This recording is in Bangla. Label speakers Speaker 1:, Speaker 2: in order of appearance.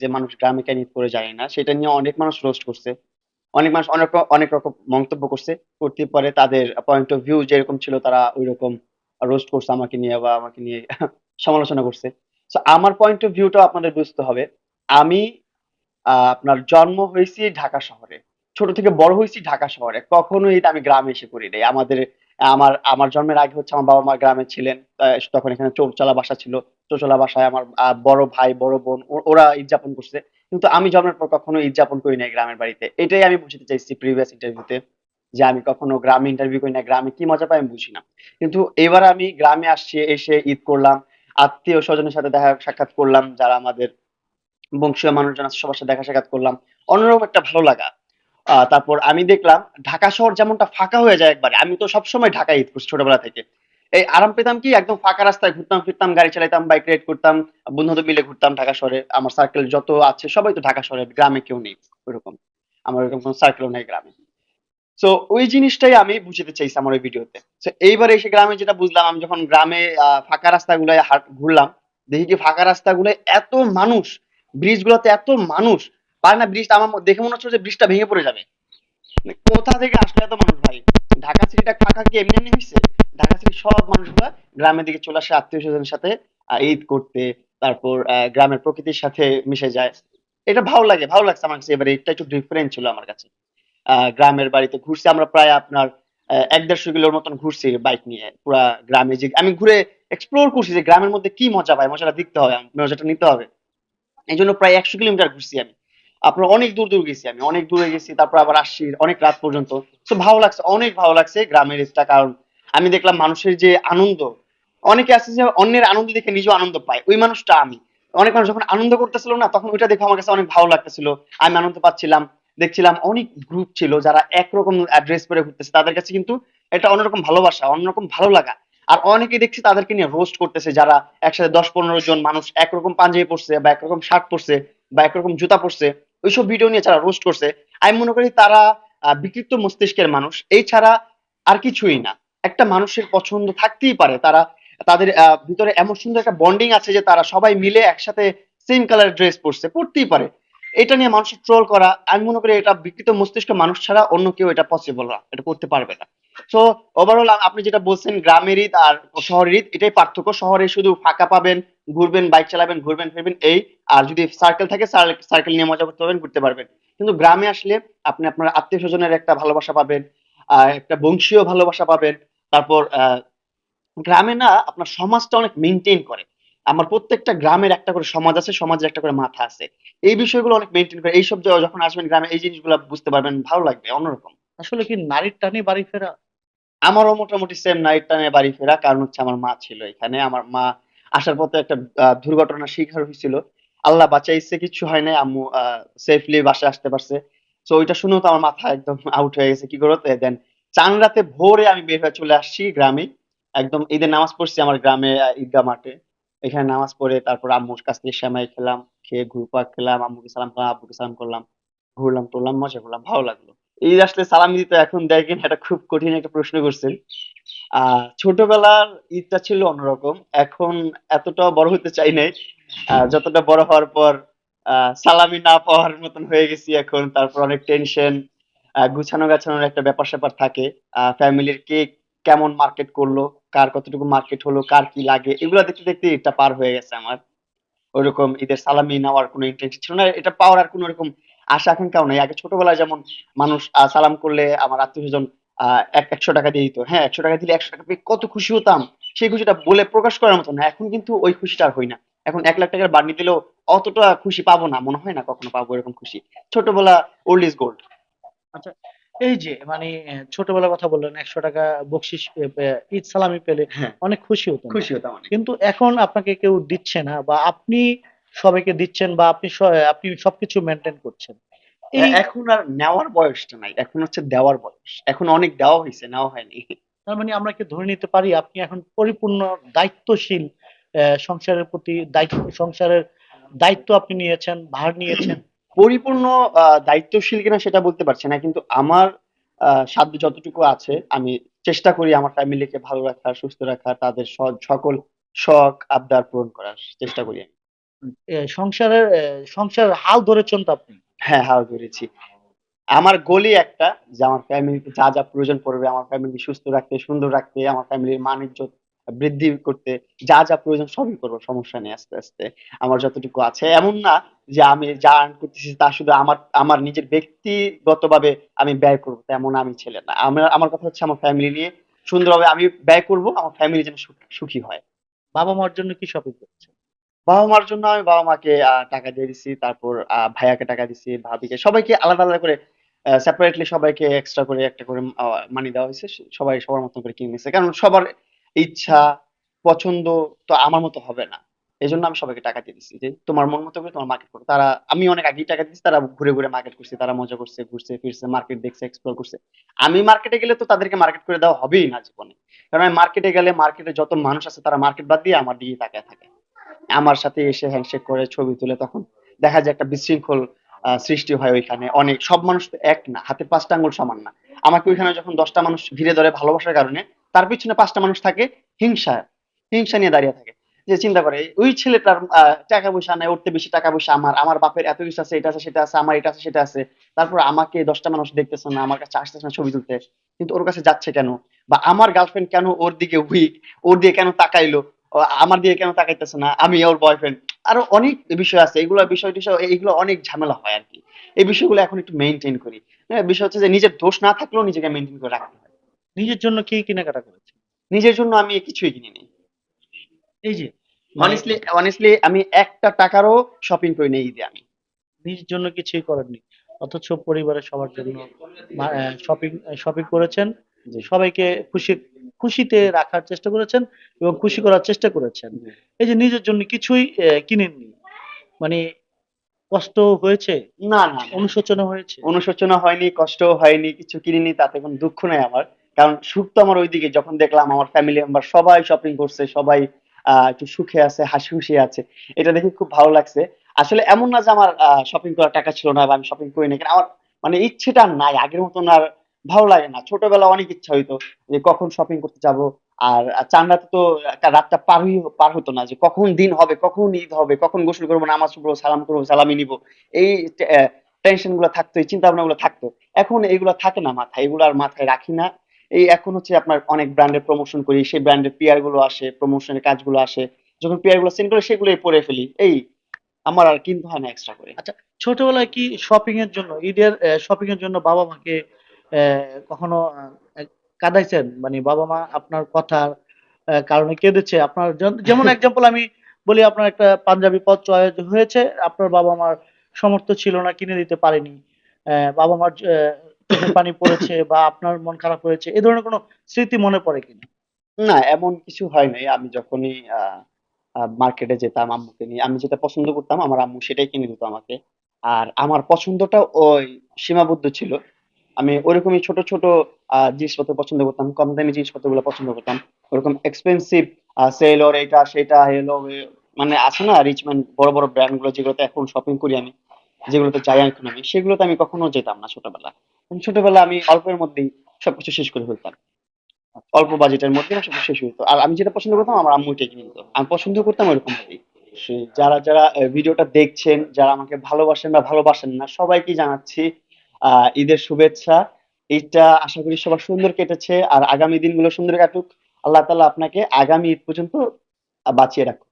Speaker 1: যে মানুষ গ্রামে কেন ঈদ করে যায় না, সেটা নিয়ে অনেক মানুষ রোস্ট করছে। অনেক মানুষ অনেক অনেক রকম মন্তব্য করছে। করতে পারে তাদের পয়েন্ট অফ ভিউ যেরকম ছিল তারা ওই রকম রোস্ট করছে আমাকে নিয়ে বা আমাকে নিয়ে সমালোচনা করছে। তো আমার পয়েন্ট অফ ভিউটা আপনাদের বুঝতে হবে। আমি আপনার জন্ম হয়েছি ঢাকা শহরে। ছোট থেকে বড় হয়েছি ঢাকা শহরে। কখনো ঈদ আমি গ্রামে এসে করি নাই। আমাদের, আমার আমার জন্মের আগে হচ্ছে আমার বাবা মা গ্রামে ছিলেন। তখন এখানে চৌচলা বাসা ছিল। চৌচলা বাসায় আমার বড় ভাই, বড় বোন ওরা ঈদ যাপন করছে। কিন্তু আমি জন্মের পর কখনো ঈদ যাপন করি নাই গ্রামের বাড়িতে। এটাই আমি বুঝতে চাইছি প্রিভিয়াস ইন্টারভিউতে যে আমি কখনো গ্রামে ইন্টারভিউ করি না, গ্রামে কি মজা পাই আমি বুঝি না। কিন্তু এবার আমি গ্রামে আসছি, এসে ঈদ করলাম, আত্মীয় স্বজনের সাথে দেখা, সাক্ষাৎ করলাম, যারা আমাদের বংশীয় মানুষজন আছে, সবার সাথে দেখা, সাক্ষাৎ করলাম। অন্যরকম একটা ভালো লাগা। তারপর আমি দেখলাম, ঢাকা শহর যেমনটা ফাঁকা হয়ে যায় একবারে। আমি তো সবসময় ঢাকা ঈদ করছি ছোটবেলা থেকে। এই আরাম পেতাম কি? একদম ফাঁকা রাস্তায় ঘুরতাম, ফিরতাম, গাড়ি চালাতাম বাইক রাইড করতাম, বন্ধুদের মিলে ঘুরতাম ঢাকা শহরে। আমার সার্কেল যত আছে, সবাই তো ঢাকা শহরে গ্রামে কেউ নেই ওইরকম। আমার ওইরকম কোনো সার্কেলও নেই গ্রামে। তো ওই জিনিসটাই আমি বুঝতে চাইছি আমার ওই ভিডিওতে তো। এইবার এসে গ্রামে যেটা বুঝলাম, আমি যখন গ্রামে ফাঁকা রাস্তাগুলোয় হাট, ঘুরলাম, দেখি কি ফাঁকা রাস্তাগুলোয় এত মানুষ ব্রিজ গুলোতে এত মানুষ, পারে না ব্রিজটা আমার দেখে মনে হচ্ছে যে ব্রিজটা ভেঙে পড়ে যাবে। কোথা থেকে আসলে এত মানুষ ভাই? ঢাকা সিটিটা ফাঁকা কি এমনি এমনি হয়েছে ঢাকা সিটির সব মানুষগুলা গ্রামের দিকে চলে আসে, আত্মীয় স্বজনের সাথে ঈদ করতে, তারপর গ্রামের প্রকৃতির সাথে মিশে যায়। এটা ভালো লাগে, ভালো লাগছে আমার কাছে। এবারে এটা একটু ডিফারেন্ট ছিল আমার কাছে। গ্রামের বাড়িতে ঘুরছি, আমরা প্রায় আপনার এক দেড়শো কিলোর মতন ঘুরছি বাইক নিয়ে, পুরা গ্রামে যে, আমি ঘুরে এক্সপ্লোর করছি যে গ্রামের মধ্যে কি মজা পায় মজাটা দেখতে হবে, মজাটা নিতে হবে। এই জন্য প্রায় একশো কিলোমিটার ঘুরছি আমি। আপনার অনেক দূর দূর গেছি আমি, অনেক দূরে গেছি, তারপর আবার আসছি অনেক রাত পর্যন্ত। তো ভালো লাগছে, অনেক ভালো লাগছে গ্রামের ঈদটা কারণ। আমি দেখলাম মানুষের যে আনন্দ, অনেকে আছে যে অন্যের আনন্দ দেখে নিজেও আনন্দ পায়, ওই মানুষটা আমি। অনেক মানুষ যখন আনন্দ করতেছিল না, তখন ওইটা দেখে আমার কাছে অনেক ভালো লাগতেছিল। আমি আনন্দ পাচ্ছিলাম, দেখছিলাম অনেক গ্রুপ ছিল যারা একরকম ড্রেস পরে ঘুরতেছে, তাদের কাছে কিন্তু এটা অন্যরকম ভালোবাসা, অন্যরকম ভালো লাগা। আর অনেকে দেখছি তাদেরকে নিয়ে রোস্ট করতেছে, যারা একসাথে দশ পনেরো জন মানুষ একরকম পাঞ্জাবি পরছে বা একরকম শার্ট পরছে বা একরকম জুতা পরছে। ওইসব ভিডিও নিয়ে যারা রোস্ট করছে। আমি মনে করি তারা বিকৃত মস্তিষ্কের মানুষ। এই ছাড়া আর কিছুই না। একটা মানুষের পছন্দ থাকতেই পারে। তারা, তাদের ভিতরে এমন সুন্দর একটা বন্ডিং আছে যে তারা সবাই মিলে একসাথে সেম কালার ড্রেস পরছে। পরতেই পারে। এটা নিয়ে মানুষের ট্রোল করা, আমি মনে করি এটা বিকৃত মস্তিষ্ক মানুষ ছাড়া অন্য কেউ এটা পসিবল না। এটা করতে পারবে না। সো ওভারঅল আপনি যেটা বলছেন, গ্রামের ঈদ আর শহরের ঈদ, এটাই পার্থক্য। শহরে শুধু ফাঁকা পাবেন ঘুরবেন বাইক চালাবেন ঘুরবেন ফিরবেন এই আর যদি সার্কেল থাকে সার্কেল নিয়ে মজা করতে পারবেন ঘুরতে পারবেন। কিন্তু গ্রামে আসলে আপনি আপনার আত্মীয় স্বজনের একটা ভালোবাসা পাবেন একটা বংশীয় ভালোবাসা পাবেন। তারপর গ্রামে না আপনার সমাজটা অনেক মেনটেন করে। আমার প্রত্যেকটা গ্রামের একটা করে সমাজ আছে সমাজের একটা করে মাথা আছে। এই বিষয়গুলো অনেক মেনটেন করে। এইসব যখন আসবেন গ্রামে এই জিনিসগুলো বুঝতে পারবেন ভালো লাগবে অন্যরকম।
Speaker 2: আসলে কি নারীর টানে বাড়ি ফেরা?
Speaker 1: আমারও মোটামুটি সেম নারীর টানে বাড়ি ফেরা কারণ হচ্ছে আমার মা ছিল এখানে। আমার মা আসার পথে একটা দুর্ঘটনার শিকার হয়েছিল। আল্লাহ বাঁচাইছে কিছু হয় নাই, আম্মু সেফলি বাসায় আসতে পারছে। তো ওইটা শুনেও তো আমার মাথা একদম আউট হয়ে গেছে, কি করতে দেন চান রাতে ভোরে আমি বের হয়ে চলে আসছি গ্রামে। একদম ঈদের নামাজ পড়ছি আমার গ্রামে ঈদগা মাঠে। এখানে নামাজ পড়ে, তারপর আম্মুর কাছ থেকে শ্যামাই খেলাম, খেয়ে ঘুরপাক খেলাম, আম্মুকে সালাম করলাম আব্বুকে সালাম করলাম। ঘুরলাম, টুরলাম, মজা করলাম, ভালো লাগল। ঈদ আসলে সালামি দিতে এখন দেখেন এটা খুব কঠিন একটা প্রশ্ন করছেন। আহ, ছোটবেলার ঈদটা ছিল অন্যরকম। এখন এতটা বড় হতে চাই নাই। যতটা বড় হওয়ার পর সালামি না পাওয়ার মতন হয়ে গেছি এখন। তারপর অনেক টেনশন গুছানো গাছানোর একটা ব্যাপার স্যাপার থাকে ফ্যামিলির কে কেমন মার্কেট করল, কার কতটুকু মার্কেট হলো, কার কি লাগে, এগুলো দেখতে দেখতে ঈদটা পার হয়ে গেছে আমার। ওইরকম ঈদের সালামি নেওয়ার কোনো ইন্টেনশন ছিল না। এটা পাওয়ার আর কোনো রকম আশা আকাঙ্ক্ষাও নেই। আগে ছোটবেলায় যেমন মানুষ সালাম করলে আমার আত্মীয় স্বজন একশো টাকা দিয়ে দিত। হ্যাঁ একশো টাকা দিলে একশো টাকা পেয়ে কত খুশি হতাম সেই খুশিটা বলে প্রকাশ করার মতো না। এখন কিন্তু ওই খুশিটা আর হই না। এখন এক লাখ টাকার বাড়ি দিলেও অতটা খুশি পাবো না মনে হয় না কখনো পাবো এরকম খুশি। ছোটবেলা ওল্ড ইজ গোল্ড
Speaker 2: আচ্ছা এই যে মানে ছোটবেলার কথা বললেন একশো টাকা বকশিস ঈদ সালামি পেলে
Speaker 1: হ্যাঁ।
Speaker 2: অনেক খুশি হতো
Speaker 1: খুশি হতাম
Speaker 2: কিন্তু এখন আপনাকে কেউ দিচ্ছে না বা আপনি সবাইকে দিচ্ছেন বা আপনি আপনি সবকিছু মেনটেন করছেন।
Speaker 1: এখন আর নেওয়ার বয়সটা নাই এখন হচ্ছে দেওয়ার বয়স। এখন অনেক দেওয়া হয়েছে নেওয়া হয়নি।
Speaker 2: তার মানে আমরা কি ধরে নিতে পারি আপনি এখন পরিপূর্ণ দায়িত্বশীল সংসারের প্রতি দায়িত্ব সংসারের দায়িত্ব আপনি নিয়েছেন ভার নিয়েছেন?
Speaker 1: পরিপূর্ণ দায়িত্বশীল কিনা সেটা বলতে পারছি না কিন্তু আমার আহ, সাধ্য যতটুকু আছে আমি চেষ্টা করি আমার ফ্যামিলিকে ভালো রাখার সুস্থ রাখার তাদের সকল শখ আবদার পূরণ করার চেষ্টা করি আমি।
Speaker 2: সংসারের সংসারের হাল ধরেছেন তো আপনি?
Speaker 1: হ্যাঁ হাল ধরেছি। আমার গোলই একটা যে আমার ফ্যামিলিতে যা যা প্রয়োজন পড়বে, আমার ফ্যামিলি সুস্থ রাখতে, সুন্দর রাখতে, আমার ফ্যামিলির মান ইজ্জত বৃদ্ধি করতে, যা যা প্রয়োজন সবই করব, সমস্যা নেই আস্তে আস্তে। আমার যতটুকু আছে, এমন না যে আমি যা আর্ন করতেছি তা শুধু আমার আমার নিজের ব্যক্তিগতভাবে আমি ব্যয় করব, তেমন আমি ছেলে না। আমার আমার কথা হচ্ছে আমার ফ্যামিলি নিয়ে সুন্দরভাবে আমি ব্যয় করব, আমার ফ্যামিলি যেন সুখী হয়।
Speaker 2: বাবা মার জন্য কি শপিং করেছেন?
Speaker 1: বাবা মার জন্য আমি বাবা মাকে টাকা দিয়ে দিছি, তারপর ভাইয়াকে টাকা দিছি, ভাবিকে, সবাইকে আলাদা আলাদা করে সেপারেটলি সবাইকে এক্সট্রা করে একটা করে মানি দেওয়া হয়েছে সবাই সবার মতো করে কিনে নিছে। কারণ সবার ইচ্ছা, পছন্দ তো আমার মতো হবে না। এই জন্য আমি সবাইকে টাকা দিয়ে দিছি যে, তোমার মন মতো করে তোমার মার্কেট করো। তারা, আমি অনেক আগেই টাকা দিচ্ছি তারা ঘুরে ঘুরে মার্কেট করছে, তারা মজা করছে, ঘুরছে, ফিরছে মার্কেট দেখছে এক্সপ্লোর করছে। আমি মার্কেটে গেলে তো তাদেরকে মার্কেট করে দেওয়া হবেই না জীবনে। কারণ আমি মার্কেটে গেলে মার্কেটে যত মানুষ আছে, তারা মার্কেট বাদ দিয়ে আমার দিকে তাকায় থাকে। আমার সাথে এসে হ্যান্ডশেক করে ছবি তুলে তখন দেখা যায় একটা বিশৃঙ্খল সৃষ্টি হয় ওইখানে। অনেক, সব মানুষ তো এক না, হাতে পাঁচটা আঙ্গুল সমান না। আমাকে ওইখানে যখন দশটা মানুষ ঘিরে ধরে ভালোবাসার কারণে, তার পিছনে পাঁচটা মানুষ থাকে, হিংসা হিংসা নিয়ে দাঁড়িয়ে থাকে। যে চিন্তা করে, ওই ছেলেটার টাকা পয়সা নেই, উঠতে বেশি টাকা পয়সা আমার আমার বাপের এত কিছু আছে, এটা আছে, সেটা আছে, আমার এটা আছে, সেটা আছে। তারপর আমাকে দশটা মানুষ দেখতেছে না, আমার কাছে আসতেছে না ছবি তুলতে। কিন্তু ওর কাছে যাচ্ছে কেন? বা আমার গার্লফ্রেন্ড কেন ওর দিকে উইক ওর দিকে কেন তাকাইলো? আমার দিকে কেন তাকাইতেছে না? আমি ওর বয়ফ্রেন্ড আরও অনেক বিষয় আছে। এগুলো বিষয় টিষয় এগুলো অনেক ঝামেলা হয় আর কি। এই বিষয়গুলো এখন একটু মেনটেন করি। হ্যাঁ বিষয় হচ্ছে যে নিজের দোষ না থাকলেও নিজেকে মেনটেন করে রাখতে হয়।
Speaker 2: নিজের জন্য কি কেনাকাটা করেছেন
Speaker 1: নিজের জন্য আমি কিছুই কিনি নি
Speaker 2: এই যে
Speaker 1: অনেস্টলি অনেস্টলি আমি একটা টাকারও শপিং করি নাই ঈদে আমি।
Speaker 2: নিজের জন্য কিছুই করেননি। অথচ পরিবারের সবার জন্য শপিং শপিং করেছেন। সবাইকে খুশি খুশিতে রাখার চেষ্টা করেছেন এবং খুশি করার চেষ্টা করেছেন। এই যে নিজের জন্য কিছুই কিনেননি মানে কষ্ট হয়েছে?
Speaker 1: না না।
Speaker 2: অনুশোচনা হয়েছে?
Speaker 1: অনুশোচনা হয়নি কষ্ট হয়নি কিছু কিনিনি তাতে কোনো দুঃখ নেই আমার। কারণ সুখ তো আমার ওইদিকে যখন দেখলাম আমার ফ্যামিলি মেম্বার সবাই শপিং করছে সবাই আহ, একটু সুখে আছে হাসি খুশি আছে এটা দেখে খুব ভালো লাগছে। আসলে এমন না যে আমার শপিং করার টাকা ছিল না বা আমি শপিং করি না কিন্তু আমার মানে ইচ্ছেটা নাই আগের মতন আর ভালো লাগে না। ছোটবেলা অনেক ইচ্ছা হইতো যে কখন শপিং করতে যাব। আর চান্দাতে তো একটা রাতটা পার হই, পার হতো না যে কখন দিন হবে, কখন ঈদ হবে, কখন গোসল করব, নামাজ পড়ব, সালাম করব, সালামি নিব। এই টেনশনগুলো থাকতো, এই চিন্তা ভাবনা গুলো থাকতো। এখন এগুলো থাকে না মাথায়, এগুলো আর মাথায় রাখি না। এই এখন হচ্ছে আপনার অনেক ব্র্যান্ডের প্রমোশন করি, সেই ব্র্যান্ডের পিয়ারগুলো আসে প্রমোশনের কাজগুলো আসে। যখন পিয়ারগুলো সেন্ড করে সেগুলোই পরে ফেলি। এই, আমার আর কিনতে হয় না এক্সট্রা করে।
Speaker 2: আচ্ছা ছোটবেলায় কি শপিং এর জন্য, ঈদের শপিং এর জন্য বাবা মাকে কখনো কাঁদাইছেন? মানে বাবা মা আপনার কথার কারণে কেঁদেছে। আপনার যেমন এক্সাম্পল আমি বলি আপনার একটা পাঞ্জাবি পদ চয়েস হয়েছে আপনার বাবা মার সামর্থ্য ছিল না কিনে দিতে পারেনি। বাবা মার পানি পড়েছে বা আপনার মন খারাপ হয়েছে এই ধরনের কোনো স্মৃতি মনে পড়ে কিনা
Speaker 1: না? এমন কিছু হয় নাই। আমি যখনই মার্কেটে যেতাম আম্মুকে নিয়ে আমি যেটা পছন্দ করতাম আমার আম্মু সেটাই কিনে দিত আমাকে। আর আমার পছন্দটা ওই সীমাবদ্ধ ছিল। আমি ওরকমই ছোট ছোট জিনিসপত্র পছন্দ করতাম, কম দামি জিনিসপত্রগুলো পছন্দ করতাম। ওরকম এক্সপেন্সিভ সেলর এটা, সেটা এলো মানে আছে না রিচম্যান বড় বড় ব্র্যান্ডগুলো যেগুলোতে এখন শপিং করি আমি, যেগুলোতে যাই এখন আমি, সেগুলোতে আমি কখনো যেতাম না ছোটবেলা। ছোটবেলা আমি অল্পের মধ্যেই সবকিছু শেষ করে ফেলতাম। অল্প বাজেটের মধ্যে সব শেষ হয়ে আর আমি যেটা পছন্দ করতাম, আমার আম্মু এটাই কিনে দিত। আমি পছন্দ করতাম ওরকম ভাবেই। যারা যারা ভিডিওটা দেখছেন, যারা আমাকে ভালোবাসেন বা ভালোবাসেন না, সবাইকে জানাচ্ছি ঈদের শুভেচ্ছা। ঈদটা আশা করি সবার সুন্দর কেটেছে। আর আগামী দিনগুলো সুন্দর কাটুক। আল্লাহ তালা আপনাকে আগামী ঈদ পর্যন্ত বাঁচিয়ে রাখুক।